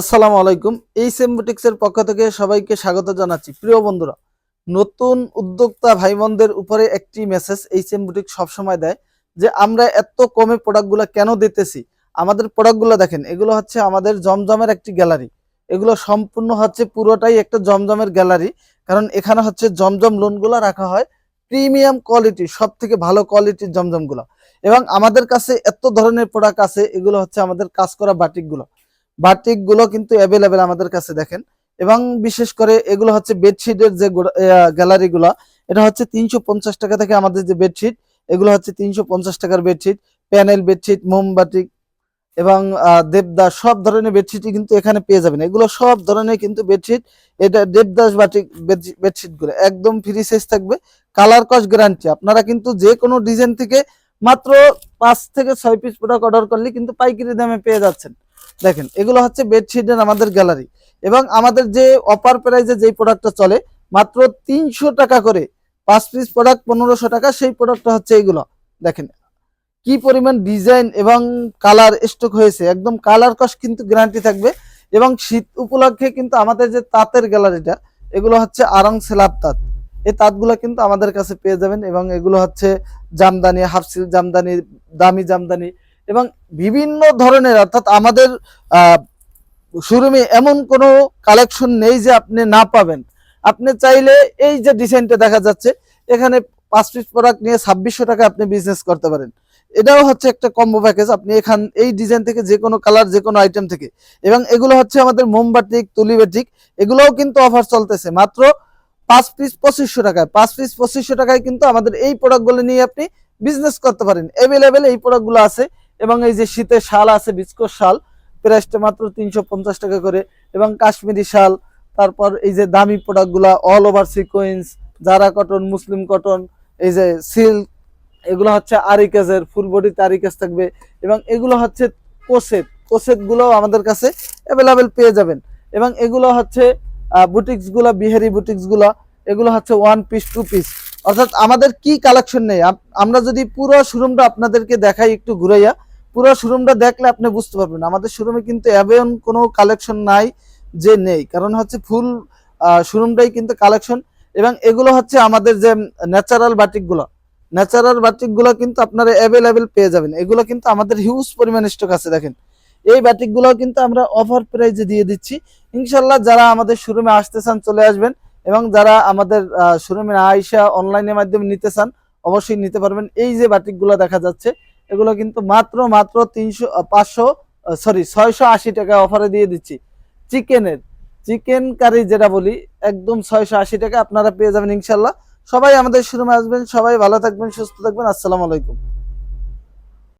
আসসালামু আলাইকুম। এই সেমবুটিক্সের পক্ষ থেকে সবাইকে স্বাগত জানাচ্ছি। প্রিয় বন্ধুরা, নতুন উদ্যোক্তা ভাই বোনদের উপরে একটি মেসেজ এই সেমবুটিক সবসময় দেয় যে, আমরা এত কমে প্রোডাক্টগুলো কেন দিতেছি? আমাদের প্রোডাক্টগুলো দেখেন, এগুলো হচ্ছে আমাদের জমজমের একটি গ্যালারি এগুলো সম্পূর্ণ হচ্ছে পুরোটাই একটা জমজমের গ্যালারি কারণ এখানে হচ্ছে জমজম লোনগুলো রাখা হয় প্রিমিয়াম কোয়ালিটি সব থেকে ভালো কোয়ালিটির জমজমগুলো। এবং আমাদের কাছে এত ধরনের প্রোডাক্ট আছে, এগুলো হচ্ছে আমাদের কাজ করা বাটিকগুলো। বাটিকগুলো কিন্তু অ্যাভেলেবেল আমাদের কাছে দেখেন। এবং বিশেষ করে এগুলো হচ্ছে বেডশিটের যে গ্যালারি গুলো এটা হচ্ছে তিনশো পঞ্চাশ টাকা থেকে আমাদের যে বেডশিট, এগুলো হচ্ছে তিনশো পঞ্চাশ টাকার বেডশিট, প্যানেল বেডশিট মোমবাটিক এবং দেবদাস সব ধরনের বেডশিটই কিন্তু এখানে পেয়ে যাবেন। এগুলো সব ধরনের কিন্তু বেডশিট, এটা দেবদাস বাটিক বেডশিটগুলো একদম ফ্রি সাইজ থাকবে কালার কস গ্যারান্টি আপনারা কিন্তু যে কোনো ডিজাইন থেকে মাত্র পাঁচ থেকে ছয় পিস প্রোডাক্ট অর্ডার করলে কিন্তু পাইকারি দামে পেয়ে যাচ্ছেন। দেখেন, এগুলো হচ্ছে বেডশিটের আমাদের গ্যালারি এবং আমাদের যে অপার প্রাইজে যে প্রোডাক্টটা চলে, মাত্র তিনশো টাকা করে পাঁচ পিস প্রোডাক্ট পনেরোশো টাকা, সেই প্রোডাক্টটা হচ্ছে এগুলো। দেখেন, কি পরিমাণ ডিজাইন এবং কালার স্টক হয়েছে, একদম কালার কস কিন্তু গ্যারান্টি থাকবে এবং শীত উপলক্ষে কিন্তু আমাদের যে তাঁতের গ্যালারিটা এগুলো হচ্ছে আরং সেলাব তাঁত। এই তাঁতগুলো কিন্তু আমাদের কাছে পেয়ে যাবেন এবং এগুলো হচ্ছে জামদানি, হাফ সিল্ক জামদানি, দামি জামদানি এবং বিভিন্ন ধরনের, অর্থাৎ আমাদের শোরুমে এমন কোনো কালেকশন নেই যে আপনি না পাবেন। আপনি চাইলে এই যে ডিজাইনটা দেখা যাচ্ছে, এখানে পাঁচ পিস প্রোডাক্ট নিয়ে ছাব্বিশশো টাকা আপনি বিজনেস করতে পারেন। এটাও হচ্ছে একটা কম্বো প্যাকেজ আপনি এখান, এই ডিজাইন থেকে যে কোনো কালার যে কোনো আইটেম থেকে। এবং এগুলো হচ্ছে আমাদের মোমবাটিক তুলিবাটিক এগুলোও কিন্তু অফার চলতেছে। মাত্র পাঁচ পিস পঁচিশশো টাকায়। পাঁচ পিস পঁচিশশো টাকায় কিন্তু আমাদের এই প্রোডাক্টগুলো নিয়ে আপনি বিজনেস করতে পারেন। অ্যাভেলেবেল এই প্রোডাক্টগুলো আছে। এবং এই যে শীতের শাল আছে, বিস্কোর শাল প্রাইসটা মাত্র তিনশো পঞ্চাশ টাকা করে। এবং কাশ্মীরি শাল, তারপর এই যে দামি প্রোডাক্টগুলা all over sequence Zara cotton muslin cotton এই যে সিল্ক এগুলো হচ্ছে আরিকাজের ফুল বডিতে আরিকাজ থাকবে। এবং এগুলো হচ্ছে কোসেট কোসেটগুলো আমাদের কাছে অ্যাভেলেবেল পেয়ে যাবেন। এবং এগুলো হচ্ছে বুটিক্সগুলা, বিহারি বুটিক্সগুলা, এগুলো হচ্ছে ওয়ান পিস টু পিস অর্থাৎ আমাদের কি কালেকশন নেই? আমরা যদি পুরো শোরুমটা আপনাদেরকে দেখাই একটু ঘুরাইয়া পুরো শোরুমটা দেখলে আপনি বুঝতে পারবেন। আমাদের শোরুমে কিন্তু এমন কোনো কালেকশন নাই যে নেই। কারণ হচ্ছে ফুল শোরুমটাই কিন্তু কালেকশন এবং এগুলো হচ্ছে আমাদের যে ন্যাচারাল বাটিকগুলো ন্যাচারাল বাটিকগুলো কিন্তু আপনারা অ্যাভেলেবেল পেয়ে যাবেন। এগুলো কিন্তু আমাদের হিউজ পরিমাণ স্টক আছে, দেখেন। এই বাটিকগুলো কিন্তু আমরা অফার প্রাইজে দিয়ে দিচ্ছি। ইনশাল্লাহ যারা আমাদের শোরুমে আসতে চান চলে আসবেন এবং যারা আমাদের শোরুমে আইসা অনলাইনের মাধ্যমে নিতে চান, অবশ্যই নিতে পারবেন। এই যে বাটিকগুলো দেখা যাচ্ছে এগুলো কিন্তু মাত্র মাত্র তিনশো পাঁচশো সরি ছয়শো আশি টাকা অফারে দিয়ে দিচ্ছি। চিকেনের, চিকেন কারি যেটা বলি, একদম ছয়শো আশি টাকা আপনারা পেয়ে যাবেন ইনশাল্লাহ। সবাই আমাদের শোরুমে আসবেন, সবাই ভালো থাকবেন, সুস্থ থাকবেন, আসসালামু আলাইকুম।